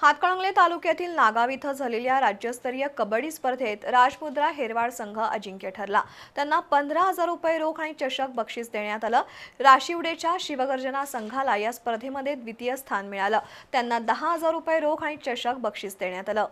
हातकणंगले तालुक्यातील नागाव इथं झालेल्या राज्यस्तरीय कबड्डी स्पर्धेत राजमुद्रा हेरवाड संघ अजिंक्य ठरला. त्यांना पंधरा हजार रुपये रोख आणि चषक बक्षीस देण्यात आलं. राशिवडेच्या शिवगर्जना संघाला या स्पर्धेमध्ये द्वितीय स्थान मिळालं. त्यांना दहा हजार रुपये रोख आणि चषक बक्षीस देण्यात आलं.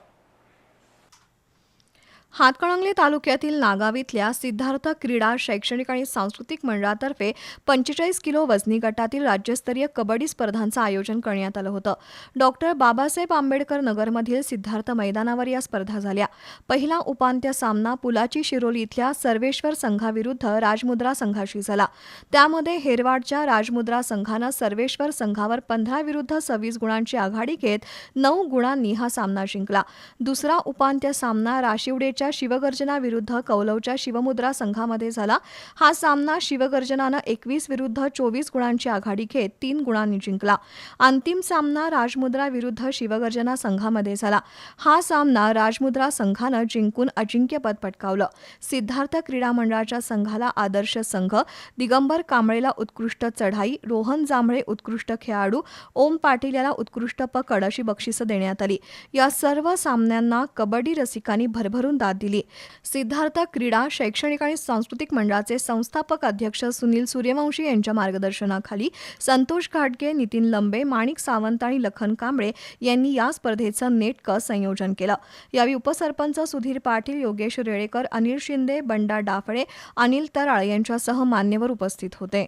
हातकणंगले तालुक्यातील नागाव इथल्या सिद्धार्थ क्रीडा शैक्षणिक आणि सांस्कृतिक मंडळातर्फे पंचेचाळीस किलो वजनी गटातील राज्यस्तरीय कबड्डी स्पर्धांचं आयोजन करण्यात आलं होतं. डॉक्टर बाबासाहेब आंबेडकर नगरमधील सिद्धार्थ मैदानावर या स्पर्धा झाल्या. पहिला उपांत्य सामना पुलाची शिरोली इथल्या सर्वेश्वर संघाविरुद्ध राजमुद्रा संघाशी झाला. त्यामध्ये हेरवाडच्या राजमुद्रा संघानं सर्वेश्वर संघावर पंधरा विरुद्ध सव्वीस गुणांची आघाडी घेत नऊ गुणांनी हा सामना जिंकला. दुसरा उपांत्य सामना राशिवडेच्या शिवगर्जना विरुद्ध कौलवच्या शिवमुद्रा संघामध्ये झाला. हा सामना शिवगर्जनानं एकवीस विरुद्ध चोवीस गुणांची आघाडी घेत तीन गुणांनी जिंकला. अंतिम सामना राजमुद्रा विरुद्ध शिवगर्जना संघामध्ये झाला. हा सामना राजमुद्रा संघानं जिंकून अजिंक्यपद पटकावलं. सिद्धार्थ क्रीडा मंडळाच्या संघाला आदर्श संघ दिगंबर कांबळेला उत्कृष्ट चढाई रोहन जांभळे उत्कृष्ट खेळाडू ओम पाटील याला उत्कृष्ट पकड अशी बक्षिसं देण्यात आली. या सर्व सामन्यांना कबड्डी रसिकांनी भरभरून दाद दिली. सिद्धार्थ क्रीडा शैक्षणिक आणि सांस्कृतिक मंडळाचे संस्थापक अध्यक्ष सुनील सूर्यवंशी यांच्या मार्गदर्शनाखाली संतोष घाटगे नितीन लंबे माणिक सावंत आणि लखन कांबळे यांनी या स्पर्धेचं नेटकं संयोजन केलं. यावेळी उपसरपंच सुधीर पाटील योगेश रेळेकर अनिल शिंदे बंडा डाफळे अनिल तराळ यांच्यासह मान्यवर उपस्थित होते.